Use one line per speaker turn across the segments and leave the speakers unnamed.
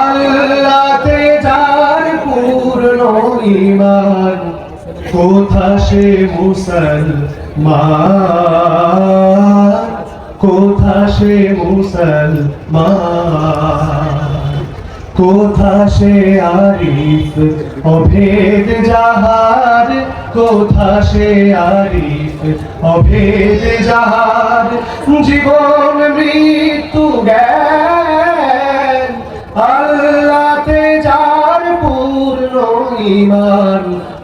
আল্লাহতে যার পূর্ণ ইমান কোথা সে মুসলমান? কোথা সে মুসলমান? কোথা সে আরিফ অভেদ জাহার কোথা সে আরিফ অভেদ জাহার জীবন মৃত্যু জ্ঞান ইমান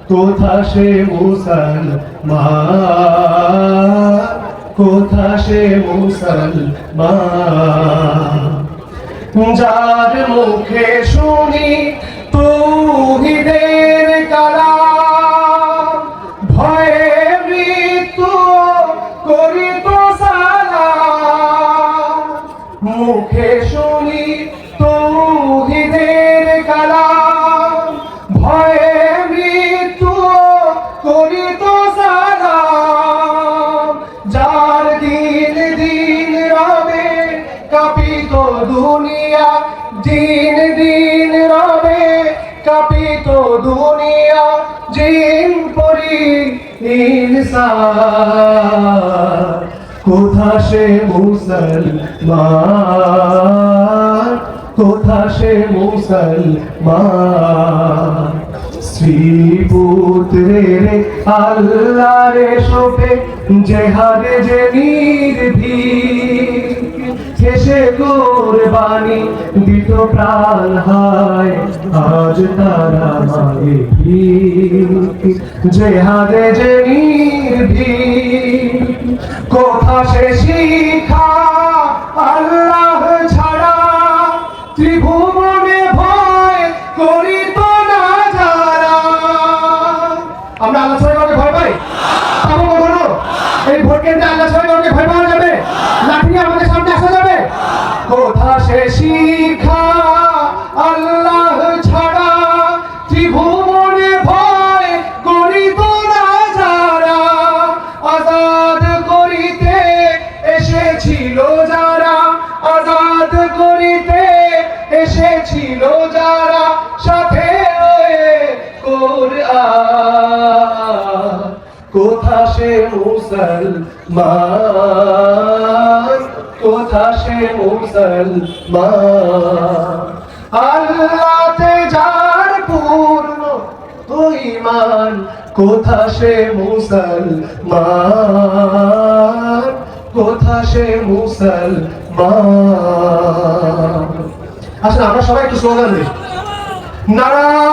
কোথা সে মুসলমান কোথা সে মুসলমান যার মুখে শুনি কাপিত দুনিয়া, দিন দিন রবে। কাপিত দুনিয়া, জিন পরি ইনসান কোথা সে মুসলমান? কোথা সে মুসলমান? স্ত্রী পুত্রের আল্লাহরে শোভে জেহাদে যে নির্ভীক প্রাণ হায়, আজ তারা জেহাদে যে নির্ভীক, কোথা সে শিখা আল্লাহ ছাড়া। ত্রিভুবনে ভয় করিত না যারা। আমরা আল্লাহ কাউকে ভয় পাই? এই ভোট কেন্দ্রে আল্লাহ ছাড়া ভয় সে শিখা আল্লাহ ছাড়া ত্রিভুবনে ভয় করিত না যারা, আজাদ করিতে এসেছিল যারা, আজাদ করিতে এসেছিল যারা, সাথে কোথা সে মুসলমান? মুসলমান। যার পূর্ণ ইমান, কোথা সে মুসলমান? কোথা সে মুসলমান? আসলে আমরা সবাই একটু স্লোগান দিই। নারা